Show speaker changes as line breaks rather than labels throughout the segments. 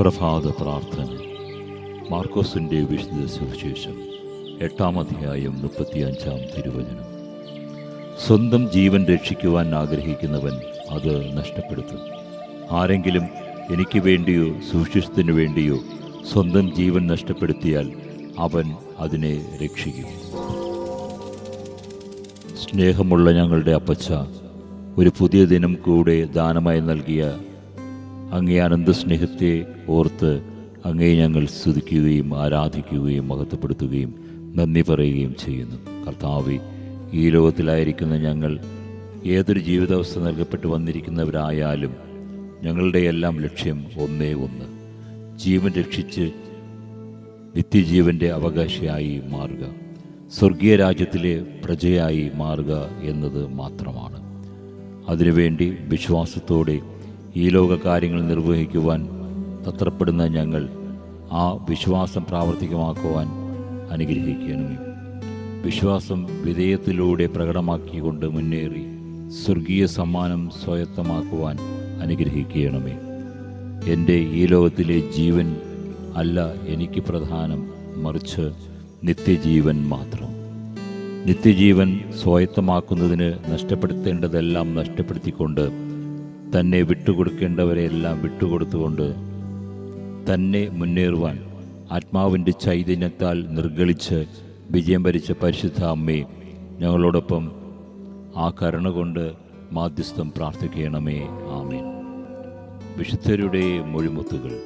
പ്രഭാത പ്രാർത്ഥന. മാർക്കോസിന്റെ വിശുദ്ധ സുവിശേഷം എട്ടാം അധ്യായം മുപ്പത്തിയഞ്ചാം തിരുവചനം. സ്വന്തം ജീവൻ രക്ഷിക്കുവാൻ ആഗ്രഹിക്കുന്നവൻ അത് നഷ്ടപ്പെടുത്തും. ആരെങ്കിലും എനിക്ക് വേണ്ടിയോ സുവിശേഷത്തിനു വേണ്ടിയോ സ്വന്തം ജീവൻ നഷ്ടപ്പെടുത്തിയാൽ അവൻ അതിനെ രക്ഷിക്കും. സ്നേഹമുള്ള ഞങ്ങളുടെ അപ്പച്ച ഒരു പുതിയ ദിനം കൂടെ ദാനമായി നൽകിയ അങ്ങേ അനന്ത സ്നേഹത്തെ ഓർത്ത് അങ്ങേ ഞങ്ങൾ സ്തുതിക്കുകയും ആരാധിക്കുകയും മഹത്വപ്പെടുത്തുകയും നന്ദി പറയുകയും ചെയ്യുന്നു. കർത്താവി ഈ ലോകത്തിലായിരിക്കുന്ന ഞങ്ങൾ ഏതൊരു ജീവിതാവസ്ഥ നൽകപ്പെട്ട് വന്നിരിക്കുന്നവരായാലും ഞങ്ങളുടെ എല്ലാം ലക്ഷ്യം ഒന്നേ ഒന്ന്. ജീവൻ രക്ഷിച്ച് നിത്യജീവന്റെ അവകാശിയായി മാറുക. സ്വർഗീയ രാജ്യത്തിലെ പ്രജയായി മാറുക എന്നത് മാത്രമാണ്. അതിനുവേണ്ടി വിശ്വാസത്തോടെ ഈ ലോക കാര്യങ്ങൾ നിർവഹിക്കുവാൻ തത്രപ്പെടുന്ന ഞങ്ങൾ ആ വിശ്വാസം പ്രാവർത്തികമാക്കുവാൻ അനുഗ്രഹിക്കണമേ. വിശ്വാസം വിധേയത്തിലൂടെ പ്രകടമാക്കിക്കൊണ്ട് മുന്നേറി സ്വർഗീയ സമ്മാനം സ്വായത്തമാക്കുവാൻ അനുഗ്രഹിക്കണമേ. എന്റെ ഈ ലോകത്തിലെ ജീവൻ അല്ല എനിക്ക് പ്രധാനം മറിച്ച് നിത്യജീവൻ മാത്രം. നിത്യജീവൻ സ്വായത്തമാക്കുന്നതിന് നഷ്ടപ്പെടുത്തേണ്ടതെല്ലാം നഷ്ടപ്പെടുത്തിക്കൊണ്ട് തന്നെ വിട്ടുകൊടുക്കേണ്ടവരെയെല്ലാം വിട്ടുകൊടുത്തുകൊണ്ട് തന്നെ മുന്നേറുവാൻ ആത്മാവിന്റെ ചൈതന്യത്താൽ നിർഗളിച്ച് വിജയം ഭരിച്ച പരിശുദ്ധ അമ്മേ ഞങ്ങളോടൊപ്പം ആ കരുണ കൊണ്ട് മാധ്യസ്ഥം പ്രാർത്ഥിക്കണമേ. ആമേൻ. വിശുദ്ധരുടെ മൊഴിമുത്തുകൾ.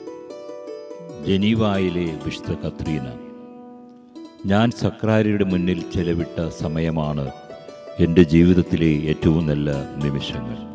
ജനീവായിലെ വിശുദ്ധ കത്രീന. ഞാൻ സക്രാരിയുടെ മുന്നിൽ ചെലവിട്ട സമയമാണ് എന്റെ ജീവിതത്തിലെ ഏറ്റവും നല്ല നിമിഷങ്ങൾ.